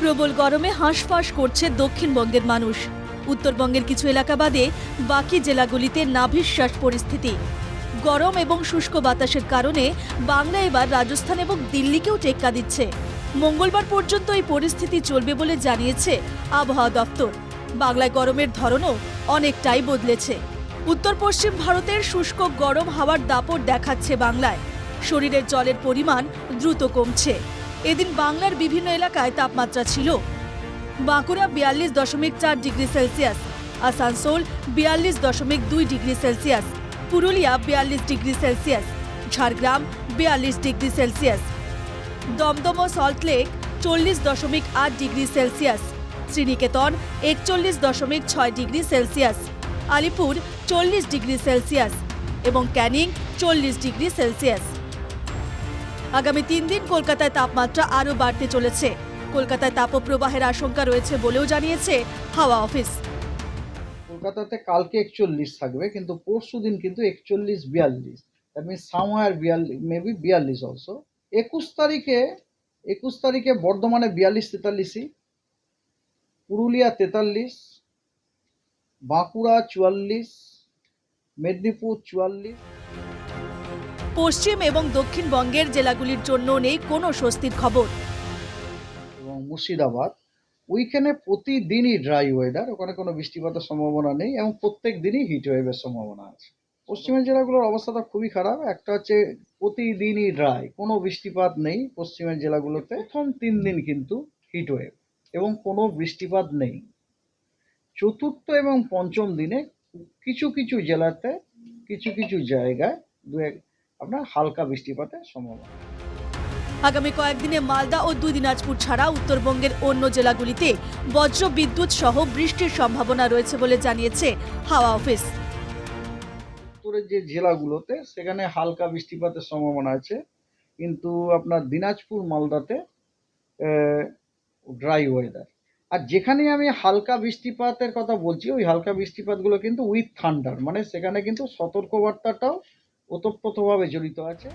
প্রবল গরমে হাঁসফাঁস করছে দক্ষিণবঙ্গের মানুষ। উত্তরবঙ্গের কিছু এলাকা বাদে বাকি জেলাগুলিতে নাভিশ্বাস পরিস্থিতি। গরম এবং শুষ্ক বাতাসের কারণে বাংলা এবার রাজস্থান এবং দিল্লিকেও টেক্কা দিচ্ছে। মঙ্গলবার পর্যন্ত এই পরিস্থিতি চলবে বলে জানিয়েছে আবহাওয়া দপ্তর। বাংলায় গরমের ধরনও অনেকটাই বদলেছে। উত্তর পশ্চিম ভারতের শুষ্ক গরম হাওয়ার দাপট দেখাচ্ছে বাংলায়। শরীরের জলের পরিমাণ দ্রুত কমছে। এদিন বাংলার বিভিন্ন এলাকায় তাপমাত্রা ছিল বাঁকুড়া বিয়াল্লিশ দশমিক চার ডিগ্রি সেলসিয়াস, আসানসোল বিয়াল্লিশ দশমিক দুই ডিগ্রি সেলসিয়াস, পুরুলিয়া বিয়াল্লিশ ডিগ্রি সেলসিয়াস, ঝাড়গ্রাম বিয়াল্লিশ ডিগ্রি সেলসিয়াস, দমদম ও সল্টলেক চল্লিশ দশমিক আট ডিগ্রি সেলসিয়াস, শ্রীনিকেতন একচল্লিশ দশমিক ছয় ডিগ্রি সেলসিয়াস, আলিপুর চল্লিশ ডিগ্রি সেলসিয়াস এবং ক্যানিং চল্লিশ ডিগ্রি সেলসিয়াস। আগামী তিন দিন কলকাতায় তাপমাত্রা আরও বাড়তে চলেছে। কলকাতায় তাপপ্রবাহের আশঙ্কা রয়েছে বলেও জানিয়েছে হাওয়া অফিস। কলকাতাতে কালকে একচল্লিশ থাকবে, কিন্তু পরশু দিন কিন্তু একচল্লিশ বিয়াল্লিশ। দ্যাট মিনস সামহার বিয়াল্লিশ মেবি বিয়াল্লিশ অলসো একুশ তারিখে একুশ তারিখে বর্ধমানে বিয়াল্লিশ, তেতাল্লিশই। পুরুলিয়া তেতাল্লিশ। বাঁকুড়া চুয়াল্লিশ। মেদিনীপুর চুয়াল্লিশ। পশ্চিম এবং দক্ষিণবঙ্গের জেলাগুলির জন্য নেই কোনো স্বস্তির খবর। এবং মুর্শিদাবাদ ওইখানে প্রতিদিনই ড্রাই ওয়েদার ওখানে কোনো বৃষ্টিপাতের সম্ভাবনা নেই এবং প্রত্যেক দিনই হিট ওয়েভের সম্ভাবনা আছে। পশ্চিমের জেলাগুলোর অবস্থাটা খুবই খারাপ, একটা হচ্ছে প্রতিদিনই ড্রাই কোনো বৃষ্টিপাত নেই পশ্চিমের জেলাগুলোতে। প্রথম তিন দিন কিন্তু হিট ওয়েভ এবং কোনো বৃষ্টিপাত নেই। চতুর্থ এবং পঞ্চম দিনে কিছু কিছু জেলাতে, কিছু কিছু জায়গায়, দু এক আপনার হালকা বৃষ্টিপাতের সম্ভাবনা আগামী কয়েকদিনে মালদা ও দুই দিনাজপুর ছাড়া উত্তরবঙ্গের অন্য জেলাগুলিতে বজ্র বিদ্যুৎ সহ বৃষ্টির সম্ভাবনা রয়েছে বলে জানিয়েছে হাওয়া অফিস। উত্তরের যে জেলাগুলোতে সেখানে হালকা বৃষ্টিপাতের সম্ভাবনা আছে কিন্তু আপনার দিনাজপুর মালদাতে ড্রাই ওয়েদার আর যেখানে আমি হালকা বৃষ্টিপাতের কথা বলছি ওই হালকা বৃষ্টিপাতগুলো কিন্তু উইথ থান্ডার মানে সেখানে কিন্তু সতর্কবার্তাটাও ওতপ্রোতভাবে জড়িত আছে।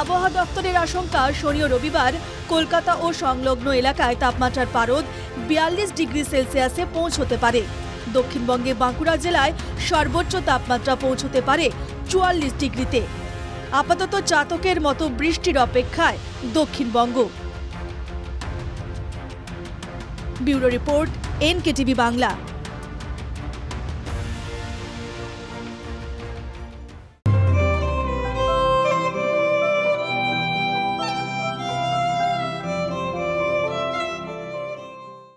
আবহাওয়া দপ্তরের আশঙ্কা, শনি ও রবিবার কলকাতা ও সংলগ্ন এলাকায় তাপমাত্রার পারদ বিয়াল্লিশ ডিগ্রি সেলসিয়াসে পৌঁছতে পারে। দক্ষিণবঙ্গে বাঁকুড়া জেলায় সর্বোচ্চ তাপমাত্রা পৌঁছতে পারে চুয়াল্লিশ ডিগ্রিতে। আপাতত চাতকের মতো বৃষ্টির অপেক্ষায় Dakshinbanga. Bureau report, NKTV Bangla.